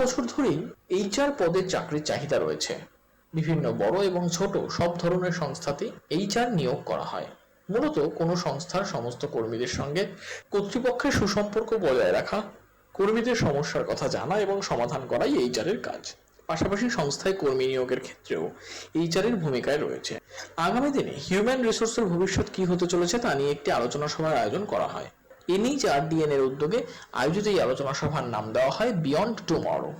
বছর ধরেই এইচআর পদের চাকরির চাহিদা রয়েছে বিভিন্ন বড় এবং ছোট সব ধরনের সংস্থাতে এইচআর নিয়োগ করা হয় মূলত কোনো সংস্থার সমস্ত কর্মীদের সঙ্গে কর্তৃপক্ষের সুসম্পর্ক বজায় রাখা কর্মীদের সমস্যার কথা জানা এবং সমাধান করাই এইচআর এর কাজ পাশাপাশি সংস্থায় কর্মী নিয়োগের ক্ষেত্রেও এইচআর এর ভূমিকায় রয়েছে আগামী দিনে হিউম্যান রিসোর্সের ভবিষ্যৎ কি হতে চলেছে তা নিয়ে একটি আলোচনা সভার আয়োজন করা হয় এনএইচআরডিএন এর উদ্যোগে আয়োজিত এই আলোচনা সভার নাম দেওয়া হয় বিয়ন্ড টুমরো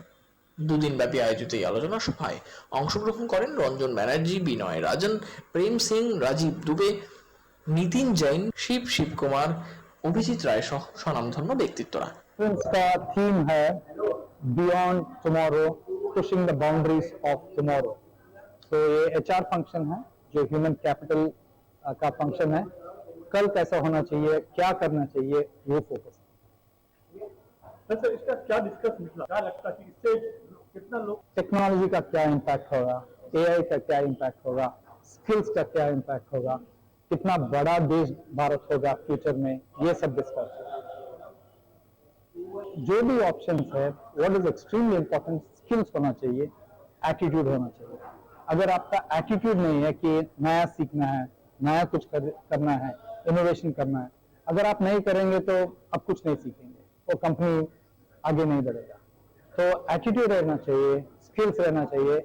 ব্যাপী আয়োজিত এই আলোচনা সভায় অংশগ্রহণ করেন রঞ্জন ব্যানার্জি বিনয় রাজন প্রেম সিং রাজীব দুবে নিতিন জৈন শিব শিবকুমার অভিজিৎ রায় সহ স্বনামধন্য ব্যক্তিত্বরা থিম হ্যাঁ beyond tomorrow pushing the boundaries of tomorrow तो ये एचआर फंक्शन है जो ह्यूमन कैपिटल uh, का फंक्शन है कल कैसा होना चाहिए क्या करना चाहिए वो फोकस सर इसका क्या डिस्कस निकला क्या लगता है इससे कितना लोग टेक्नोलॉजी का क्या इम्पैक्ट होगा एआई का क्या इम्पैक्ट होगा स्किल्स का क्या इम्पैक्ट होगा कितना बड़ा देश भारत होगा फ्यूचर में ये सब डिस्कस जो भी ऑप्शन है what is extremely important skills होना चाहिए एटीट्यूड होना चाहिए अगर आपका एटीट्यूड नहीं है कि नया सीखना है नया कुछ कर, करना है इनोवेशन करना है अगर आप नहीं करेंगे तो आप कुछ नहीं सीखेंगे और कंपनी आगे नहीं बढ़ेगा तो एटीट्यूड रहना चाहिए स्किल्स रहना चाहिए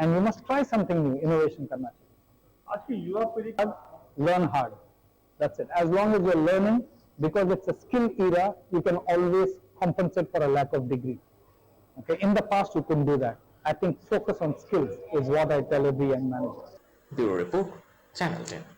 and you must try something new innovation करना चाहिए इन द पास्ट चैनल